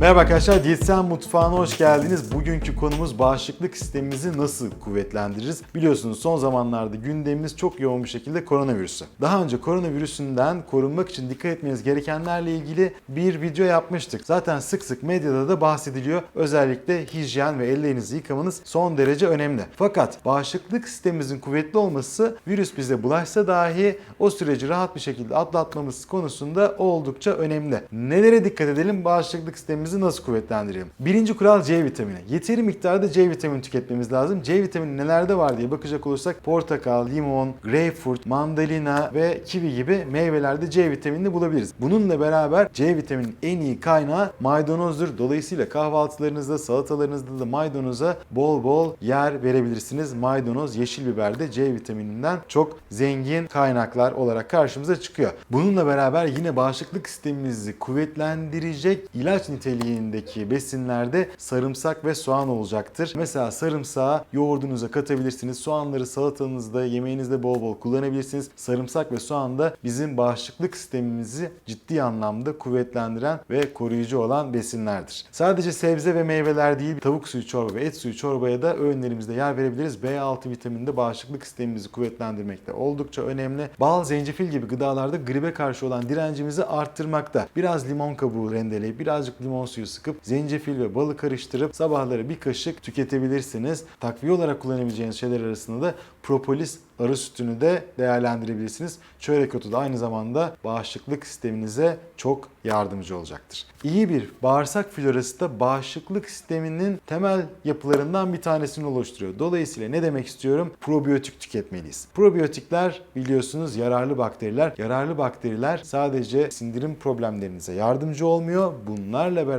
Merhaba arkadaşlar, Diyetisyen Mutfağı'na hoş geldiniz. Bugünkü konumuz bağışıklık sistemimizi nasıl kuvvetlendiririz? Biliyorsunuz son zamanlarda gündemimiz çok yoğun bir şekilde koronavirüsü. Daha önce koronavirüsünden korunmak için dikkat etmeniz gerekenlerle ilgili bir video yapmıştık. Zaten sık sık medyada da bahsediliyor. Özellikle hijyen ve ellerinizi yıkamanız son derece önemli. Fakat bağışıklık sistemimizin kuvvetli olması virüs bize bulaşsa dahi o süreci rahat bir şekilde atlatmamız konusunda oldukça önemli. Nelere dikkat edelim? Bağışıklık sistemimizi nasıl kuvvetlendirelim? Birinci kural C vitamini. Yeteri miktarda C vitamini tüketmemiz lazım. C vitamini nelerde var diye bakacak olursak portakal, limon, greyfurt, mandalina ve kivi gibi meyvelerde C vitaminini bulabiliriz. Bununla beraber C vitaminin en iyi kaynağı maydanozdur. Dolayısıyla kahvaltılarınızda, salatalarınızda da maydanoza bol bol yer verebilirsiniz. Maydanoz, yeşil biber de C vitamininden çok zengin kaynaklar olarak karşımıza çıkıyor. Bununla beraber yine bağışıklık sistemimizi kuvvetlendirecek ilaç niteliğindeki besinlerde sarımsak ve soğan olacaktır. Mesela sarımsağı yoğurdunuza katabilirsiniz. Soğanları salatanızda, yemeğinizde bol bol kullanabilirsiniz. Sarımsak ve soğan da bizim bağışıklık sistemimizi ciddi anlamda kuvvetlendiren ve koruyucu olan besinlerdir. Sadece sebze ve meyveler değil, tavuk suyu çorba ve et suyu çorbaya da öğünlerimizde yer verebiliriz. B6 vitamini de bağışıklık sistemimizi kuvvetlendirmekte oldukça önemli. Bal, zencefil gibi gıdalarda gribe karşı olan direncimizi arttırmakta. Biraz limon kabuğu rendeleyip birazcık limon suyu sıkıp zencefil ve balı karıştırıp sabahları bir kaşık tüketebilirsiniz. Takviye olarak kullanabileceğiniz şeyler arasında da propolis arı sütünü de değerlendirebilirsiniz. Çörek otu da aynı zamanda bağışıklık sisteminize çok yardımcı olacaktır. İyi bir bağırsak florası da bağışıklık sisteminin temel yapılarından bir tanesini oluşturuyor. Dolayısıyla ne demek istiyorum? Probiyotik tüketmeliyiz. Probiyotikler biliyorsunuz yararlı bakteriler. Yararlı bakteriler sadece sindirim problemlerinize yardımcı olmuyor. Bunlarla beraber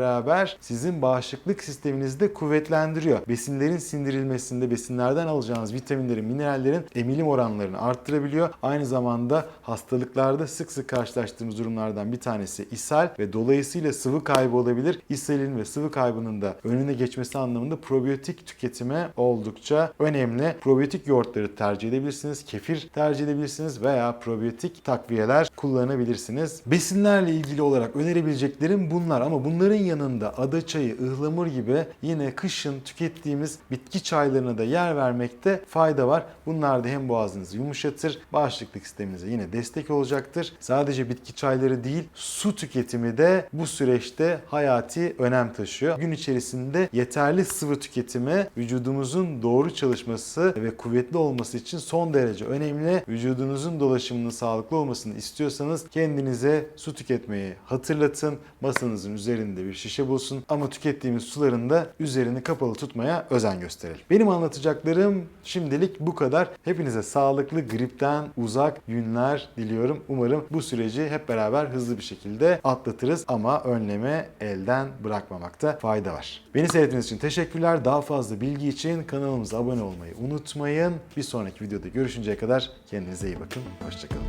sizin bağışıklık sisteminizi de kuvvetlendiriyor. Besinlerin sindirilmesinde besinlerden alacağınız vitaminlerin, minerallerin emilim oranlarını arttırabiliyor. Aynı zamanda hastalıklarda sık sık karşılaştığımız durumlardan bir tanesi ishal ve dolayısıyla sıvı kaybı olabilir. İshalin ve sıvı kaybının da önüne geçmesi anlamında probiyotik tüketimi oldukça önemli. Probiyotik yoğurtları tercih edebilirsiniz, kefir tercih edebilirsiniz veya probiyotik takviyeler kullanabilirsiniz. Besinlerle ilgili olarak önerebileceklerim bunlar ama bunların yanında ada çayı, ıhlamur gibi yine kışın tükettiğimiz bitki çaylarına da yer vermekte fayda var. Bunlar da hem boğazınızı yumuşatır, bağışıklık sisteminize yine destek olacaktır. Sadece bitki çayları değil, su tüketimi de bu süreçte hayati önem taşıyor. Gün içerisinde yeterli sıvı tüketimi vücudumuzun doğru çalışması ve kuvvetli olması için son derece önemli. Vücudunuzun dolaşımının sağlıklı olmasını istiyorsanız kendinize su tüketmeyi hatırlatın. Masanızın üzerinde bir şişe bulsun ama tükettiğimiz suların da üzerini kapalı tutmaya özen gösterelim. Benim anlatacaklarım şimdilik bu kadar. Hepinize sağlıklı, gripten uzak günler diliyorum. Umarım bu süreci hep beraber hızlı bir şekilde atlatırız ama önleme elden bırakmamakta fayda var. Beni seyrettiğiniz için teşekkürler. Daha fazla bilgi için kanalımıza abone olmayı unutmayın. Bir sonraki videoda görüşünceye kadar kendinize iyi bakın. Hoşçakalın.